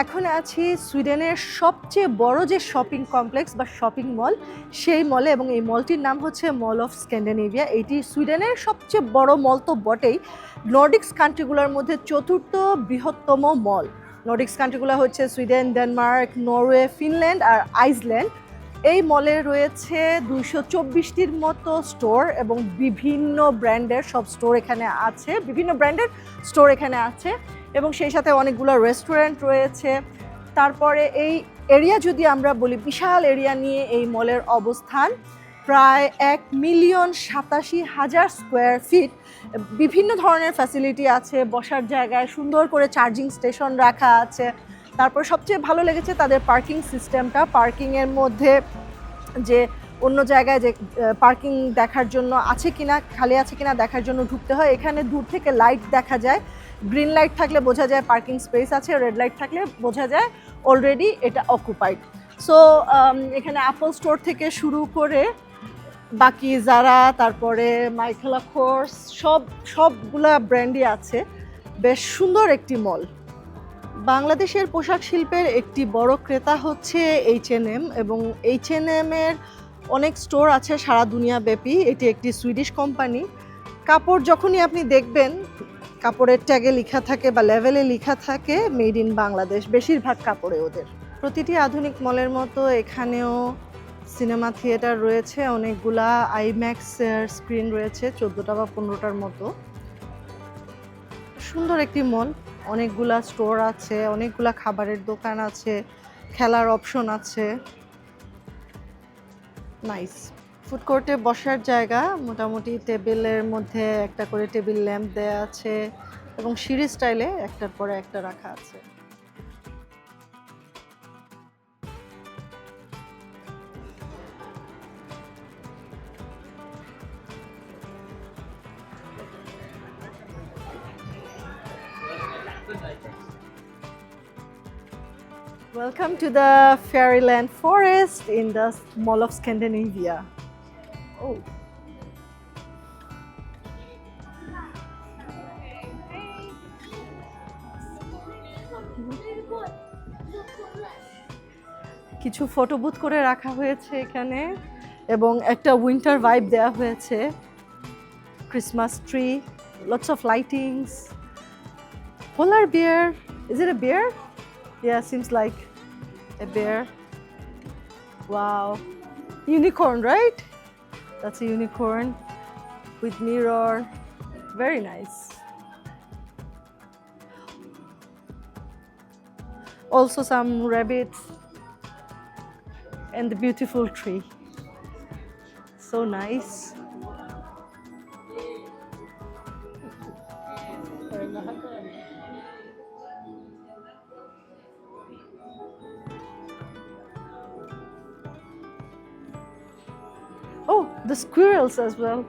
এখন আছি সুইডেনের সবচেয়ে বড় যে শপিং কমপ্লেক্স বা শপিং মল, সেই মলে এবং এই মলটির নাম হচ্ছে মল অফ স্ক্যান্ডিনেভিয়া। এটি সুইডেনের সবচেয়ে বড় মল তো বটেই। নর্ডিক্স কান্ট্রিগুলোর মধ্যে চতুর্থ বৃহত্তম মল। নর্ডিক্স কান্ট্রিগুলো হচ্ছে সুইডেন, ডেনমার্ক, নরওয়ে, ফিনল্যান্ড আর আইসল্যান্ড। এই মলে রয়েছে দুইশো চব্বিশটির মতো স্টোর এবং বিভিন্ন ব্র্যান্ডের সব স্টোর এখানে আছে। বিভিন্ন ব্র্যান্ডের স্টোর এখানে আছে। এবং সেই সাথে অনেকগুলো রেস্টুরেন্ট রয়েছে। তারপরে এই এরিয়া যদি আমরা বলি, বিশাল এরিয়া নিয়ে এই মলের অবস্থান, প্রায় এক মিলিয়ন সাতাশি হাজার স্কোয়ার ফিট বিভিন্ন ধরনের ফ্যাসিলিটি আছে, বসার জায়গায় সুন্দর করে চার্জিং স্টেশন রাখা আছে। তারপর সবচেয়ে ভালো লেগেছে তাদের পার্কিং সিস্টেমটা পার্কিংয়ের মধ্যে যে অন্য জায়গায় যে পার্কিং দেখার জন্য আছে কিনা, খালি আছে কিনা দেখার জন্য ঢুকতে হয়। এখানে দূর থেকে লাইট দেখা যায়। গ্রিন লাইট থাকলে বোঝা যায় পার্কিং স্পেস আছে, রেড লাইট থাকলে বোঝা যায় অলরেডি এটা অকুপাইড সো এখানে অ্যাপল স্টোর থেকে শুরু করে বাকি যারা তারপরে মাইকেলা কোর্স সব, সবগুলা ব্র্যান্ডই আছে। বেশ সুন্দর একটি মল বাংলাদেশের পোশাক শিল্পের একটি বড় ক্রেতা হচ্ছে এইচ এন এম এবং এইচ এন এর অনেক স্টোর আছে সারা দুনিয়া ব্যাপী এটি একটি সুইডিশ কোম্পানি কাপড় যখনই আপনি দেখবেন কাপড়ের ট্যাগে লেখা থাকে বা লেভেলে লেখা থাকে মেড ইন বাংলাদেশ, বেশিরভাগ কাপড়ে ওদের। প্রতিটি আধুনিক মলের মতো এখানেও সিনেমা থিয়েটার রয়েছে, অনেকগুলা আইম্যাক্সের স্ক্রিন রয়েছে, চোদ্দোটা বা পনেরোটার মতো। সুন্দর একটি মল, অনেকগুলা স্টোর আছে, অনেকগুলা খাবারের দোকান আছে, খেলার অপশন আছে। নাইস ফুড কোর্টে বসার জায়গা, মোটামুটি টেবিলের মধ্যে একটা করে টেবিল ল্যাম্প দেয়া আছে এবং সিঁড়ি স্টাইলে একটার পরে একটা রাখা আছে Welcome to the Fairyland Forest in the Mall of Scandinavia. Oh. কিছু ফটো বুথ করে রাখা হয়েছে এখানে এবং একটা উইন্টার ভাইব দেওয়া হয়েছে Christmas tree lots of lightings polar bear is a bear Yeah, seems like a bear. Wow. Unicorn, right? That's a unicorn with mirror. Very nice. Also some rabbits and the beautiful tree. So nice. The squirrels as well.